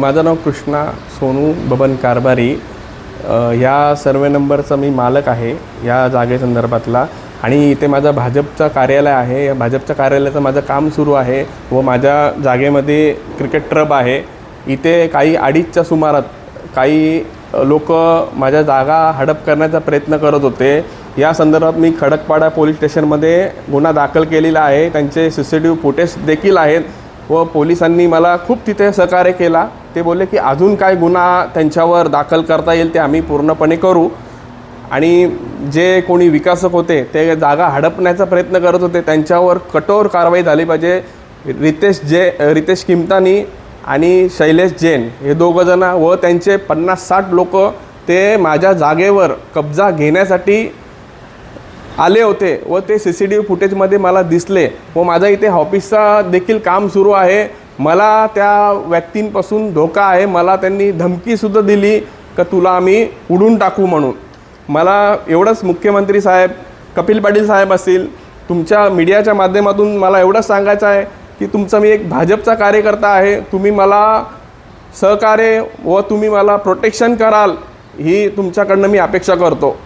माझं नाव कृष्णा सोनू बबन कारभारी. ह्या सर्वे नंबरचा मी मालक आहे या जागेसंदर्भातला आणि इथे माझं भाजपचं कार्यालय आहे. या भाजपच्या कार्यालयाचं माझं काम सुरू आहे व माझ्या जागेमध्ये क्रिकेट ट्रब आहे. इथे काही अडीचच्या सुमारात काही लोक माझ्या जागा हडप करण्याचा प्रयत्न करत होते. या संदर्भात मी खडकपाडा पोलीस स्टेशनमध्ये गुन्हा दाखल केलेला आहे. त्यांचे C C T V footage देखील आहेत. व पोलिसांनी मला खूप तिथे सहकार्य केला. ते बोलले की अजून काय गुन्हा त्यांच्यावर दाखल करता येईल ते आम्ही पूर्णपणे करू. आणि जे कोणी विकासक होते ते जागा हडपण्याचा प्रयत्न करत होते. त्यांच्यावर कठोर कारवाई झाली पाहिजे. रितेश जे रितेश किमतानी आणि शैलेश जैन हे दोघंजणं व त्यांचे पन्नास साठ लोक ते माझ्या जागेवर कब्जा घेण्यासाठी आले होते व ते सी सी टी व्ही फुटेजमध्ये मला दिसले व माझा इथे ऑफिसचा देखील काम सुरू आहे. मला त्या व्यक्तींपासून धोका आहे. मला त्यांनी धमकीसुद्धा दिली का तुला आम्ही उडून टाकू म्हणून. मला एवढंच मुख्यमंत्री साहेब कपिल पाटील साहेब असतील तुमच्या मीडियाच्या माध्यमातून मला एवढंच सांगायचं आहे की तुमचा मी एक भाजपचा कार्यकर्ता आहे. तुम्ही मला सहकार्य व तुम्ही मला प्रोटेक्शन कराल ही तुमच्याकडनं मी अपेक्षा करतो.